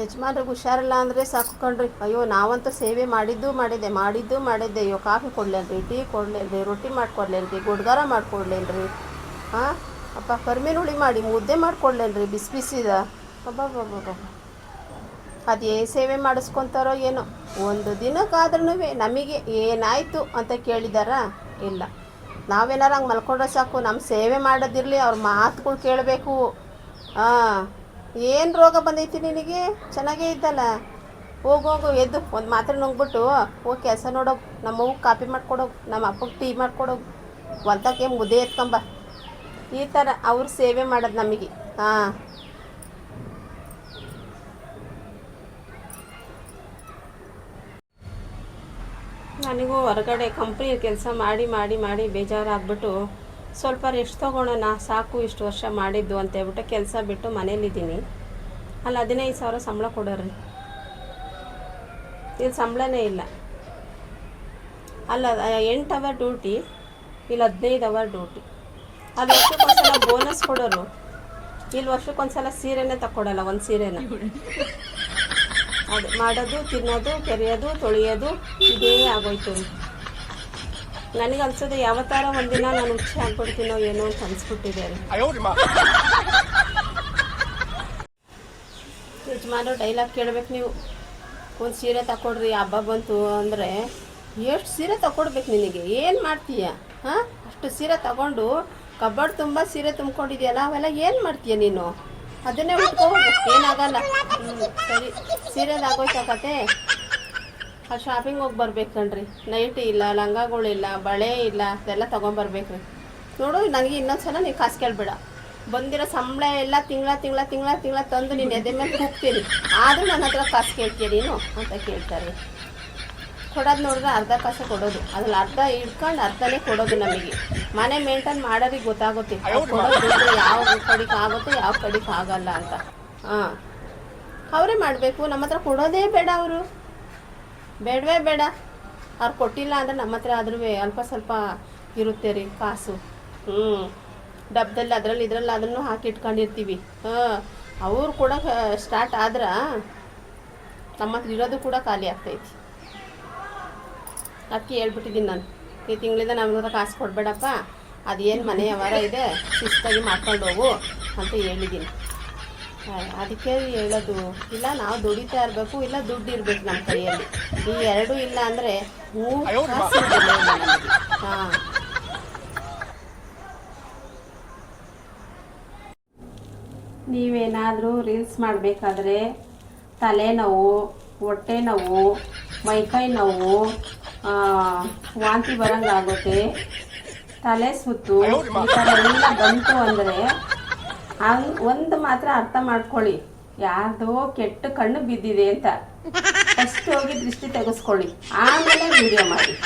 ಯಜಮಾನ್ರಿಗೆ ಹುಷಾರಿಲ್ಲ ಅಂದರೆ ಸಾಕು ಕಣ್ರಿ. ಅಯ್ಯೋ, ನಾವಂತೂ ಸೇವೆ ಮಾಡಿದ್ದು ಮಾಡಿದ್ದೆ ಮಾಡಿದ್ದು ಮಾಡಿದ್ದೆ. ಅಯ್ಯೋ, ಕಾಫಿ ಕೊಡ್ಲೇನ್ರಿ, ಟೀ ಕೊಡ್ಲೇನ್ರಿ, ರೊಟ್ಟಿ ಮಾಡ್ಕೊಡ್ಲೇನ್ರಿ, ಗುಡ್ಗಾರ ಮಾಡ್ಕೊಡ್ಲೇನ್ರಿ. ಹಾಂ ಅಪ್ಪ, ಕರ್ಮೀನ್ ಹುಳಿ ಮಾಡಿ, ಮುದ್ದೆ ಮಾಡ್ಕೊಡ್ಲೇನ್ರಿ, ಬಿಸಿ ಬಿಸಿದ. ಅಬ್ಬಬ್ಬಬ್ಬಬ್ಬ. ಅದೇ ಸೇವೆ ಮಾಡಿಸ್ಕೊತಾರೋ ಏನೋ. ಒಂದು ದಿನಕ್ಕಾದ್ರೂ ನಮಗೆ ಏನಾಯಿತು ಅಂತ ಕೇಳಿದಾರ? ಇಲ್ಲ. ನಾವೇನಾರು ಹಂಗೆ ಮಲ್ಕೊಂಡ್ರೆ ಸಾಕು ನಮ್ಮ ಸೇವೆ ಮಾಡೋದಿರಲಿ, ಅವ್ರ ಮಾತುಗಳು ಕೇಳಬೇಕು. ಹಾಂ ಏನು ರೋಗ ಬಂದೈತಿ ನಿನಗೆ? ಚೆನ್ನಾಗೇ ಇದ್ದಲ್ಲ. ಹೋಗು ಹೋಗು, ಎದ್ದು. ಒಂದು ಮಾತ್ರೆ ನುಂಗ್ಬಿಟ್ಟು, ಹೋಗಿ ಕೆಲಸ ನೋಡೋ ನಮ್ಮ ಅವ್ಗೆ ಕಾಪಿ ಮಾಡ್ಕೊಡೋಗು. ನಮ್ಮ ಅಪ್ಪಗೆ ಟೀ ಮಾಡ್ಕೊಡೋಗು. ಒಂತಕ್ಕೆ ಮುದ್ದೆ ಎತ್ಕೊಂಬ. ಈ ಥರ ಅವ್ರು ಸೇವೆ ಮಾಡೋದು ನಮಗೆ. ಹಾಂ. ನನಗೂ ಹೊರಗಡೆ ಕಂಪ್ನಿ ಕೆಲಸ ಮಾಡಿ ಮಾಡಿ ಮಾಡಿ ಬೇಜಾರಾಗ್ಬಿಟ್ಟು ಸ್ವಲ್ಪ ರೆಸ್ಟ್ ತೊಗೊಳೋಣ, ಸಾಕು, ಇಷ್ಟು ವರ್ಷ ಮಾಡಿದ್ದು ಅಂತ ಹೇಳ್ಬಿಟ್ಟು ಕೆಲಸ ಬಿಟ್ಟು ಮನೇಲಿದ್ದೀನಿ. ಅಲ್ಲಿ, ಹದಿನೈದು ಸಾವಿರ ಸಂಬಳ ಕೊಡೋರಿ. ಇಲ್ಲಿ ಸಂಬಳನೇ ಇಲ್ಲ. ಅಲ್ಲ ಎಂಟು ಅವರ್ ಡ್ಯೂಟಿ ಇಲ್ಲಿ ಹದಿನೈದು ಅವರ್ ಡ್ಯೂಟಿ ಅಲ್ಲಿ ವರ್ಷಕ್ಕೊಂದ್ಸಲ ಬೋನಸ್ ಕೊಡೋರು. ಇಲ್ಲಿ ವರ್ಷಕ್ಕೊಂದ್ಸಲ ಸೀರೆನೇ ತಕ್ಕೊಡಲ್ಲ, ಒಂದು ಸೀರೆನ. ಅದು ಮಾಡೋದು, ತಿನ್ನೋದು, ಕೆರೆಯೋದು, ತೊಳೆಯೋದು, ಇದೇ ಆಗೋಯ್ತು. ನನಗೆ ಅನ್ಸೋದು ಯಾವತ್ತಾರ ಒಂದಿನ ನಾನು ಉಚ್ಚೆ ಆಗ್ಬಿಡ್ತೀನೋ ಏನೋ ಅಂತ ಅನ್ಸ್ಬಿಟ್ಟಿದೆ ಯಜಮಾನ ಡೈಲಾಗ್ ಕೇಳ್ಬೇಕು ನೀವು. ಒಂದು ಸೀರೆ ತಕೊಡ್ರಿ ಹಬ್ಬ ಬಂತು ಅಂದರೆ ಎಷ್ಟು ಸೀರೆ ತಕೊಡ್ಬೇಕು ನಿನಗೆ? ಏನು ಮಾಡ್ತೀಯ? ಹಾಂ? ಅಷ್ಟು ಸೀರೆ ತಗೊಂಡು ಕಬ್ಬಡ್ ತುಂಬ ಸೀರೆ ತುಂಬ್ಕೊಂಡಿದ್ಯಲ್ಲ ಅವೆಲ್ಲ ಏನು ಮಾಡ್ತೀಯ ನೀನು? ಅದನ್ನೇ ಉಟ್ಕೋಬೇಕು ಏನಾಗಲ್ಲ ಸರಿ. ಸೀರೆದಾಗೋಯ್ತಾ ಕತೆ? ಆ ಶಾಪಿಂಗ್ ಹೋಗಿ ಬರ್ಬೇಕು ಕಣ್ರಿ ನೈಟಿ ಇಲ್ಲ ಲಂಗಗಳಿಲ್ಲ ಬಳೆ ಇಲ್ಲ ಅದೆಲ್ಲ ತೊಗೊಂಬರ್ಬೇಕ್ರಿ ನೋಡು ನನಗೆ ಇನ್ನೊಂದ್ಸಲ ನೀವು ಕಾಸು ಕೇಳಬೇಡ. ಬಂದಿರೋ ಸಂಬಳ ಎಲ್ಲ ತಿಂಗಳ ತಿಂಗಳ ತಿಂಗಳ ತಿಂಗಳ ತಂದು ನೀನು ಎದೆ ಮೇಲೆ ಹೋಗ್ತೀರಿ ಆದರೂ ನನ್ನ ಹತ್ರ ಕಾಸು ಕೇಳ್ತೀಯ ನೀನು ಅಂತ ಕೇಳ್ತಾರೆ. ಕೊಡೋದು ನೋಡಿದ್ರೆ ಅರ್ಧ ಕಾಸು ಕೊಡೋದು. ಅದ್ರಲ್ಲಿ ಅರ್ಧ ಇಟ್ಕೊಂಡು ಅರ್ಧನೇ ಕೊಡೋದು ನಮಗೆ. ಮನೆ ಮೇಂಟೈನ್ ಮಾಡೋರಿಗೆ ಗೊತ್ತಾಗುತ್ತೆ. ಕೊಡೋದು ಯಾವ ಕಡೆಗೆ ಆಗುತ್ತೆ ಯಾವ ಕಡೆಗೆ ಆಗಲ್ಲ ಅಂತ. ಹಾಂ. ಅವರೇ ಮಾಡಬೇಕು. ನಮ್ಮ ಹತ್ರ ಕೊಡೋದೇ ಬೇಡ ಅವರು. ಬೇಡವೇ ಬೇಡ. ಅವ್ರು ಕೊಟ್ಟಿಲ್ಲ ಅಂದರೆ ನಮ್ಮ ಹತ್ರ ಆದ್ರೂ ಅಲ್ಪ ಸ್ವಲ್ಪ ಇರುತ್ತೆ ರೀ ಕಾಸು. ಹ್ಞೂ ಡಬ್ಬದಲ್ಲಿ ಅದರಲ್ಲಿ ಇದರಲ್ಲಿ ಅದನ್ನು ಹಾಕಿ ಇಟ್ಕೊಂಡಿರ್ತೀವಿ. ಹಾಂ. ಅವ್ರು ಕೂಡ ಸ್ಟಾರ್ಟ್ ಆದ್ರೆ ನಮ್ಮ ಹತ್ರ ಇರೋದು ಕೂಡ ಖಾಲಿ ಆಗ್ತೈತಿ. ಅಕ್ಕಿ ಹೇಳ್ಬಿಟ್ಟಿದ್ದೀನಿ ನಾನು. ಈ ತಿಂಗಳಿಂದ ನಮ್ಗೆ ಕಾಸು ಕೊಡಬೇಡಪ್ಪ. ಅದೇನು ಮನೆ ವ್ಯವಹಾರ ಇದೆ, ಶಿಸ್ತಾಗಿ ಮಾಡ್ಕೊಂಡು ಹೋಗು ಅಂತ ಹೇಳಿದ್ದೀನಿ ಅದಕ್ಕೆ ಹೇಳೋದು ಇಲ್ಲ ನಾವು ದುಡಿತಾ ಇರಬೇಕು ಇಲ್ಲ ದುಡ್ಡು ಇರಬೇಕು ನಮ್ಮ ಕೈಯಲ್ಲಿ. ಈ ಎರಡೂ ಇಲ್ಲ ಅಂದ್ರೆ ಹಾ ಹಾಂ. ನೀವೇನಾದರೂ ರೀಲ್ಸ್ ಮಾಡಬೇಕಾದ್ರೆ ತಲೆನೋವು ಹೊಟ್ಟೆ ನೋವು ಮೈಕೈ ನೋವು ಆ, ವಾಂತಿ ಬರಂಗಾಗುತ್ತೆ ತಲೆ ಸುತ್ತು ಈ ಥರ ಎಲ್ಲ ಬಂತು ಅಂದರೆ ಹಂಗ್ ಒಂದು ಮಾತ್ರ ಅರ್ಥ ಮಾಡ್ಕೊಳ್ಳಿ. ಯಾರ್ದೋ ಕೆಟ್ಟ ಕಣ್ಣು ಬಿದ್ದಿದೆ ಅಂತ. ಫಸ್ಟ್ ಹೋಗಿ ದೃಷ್ಟಿ ತೆಗೆಸ್ಕೊಳ್ಳಿ. ಆಮೇಲೆ ವಿಡಿಯೋ ಮಾಡಿ.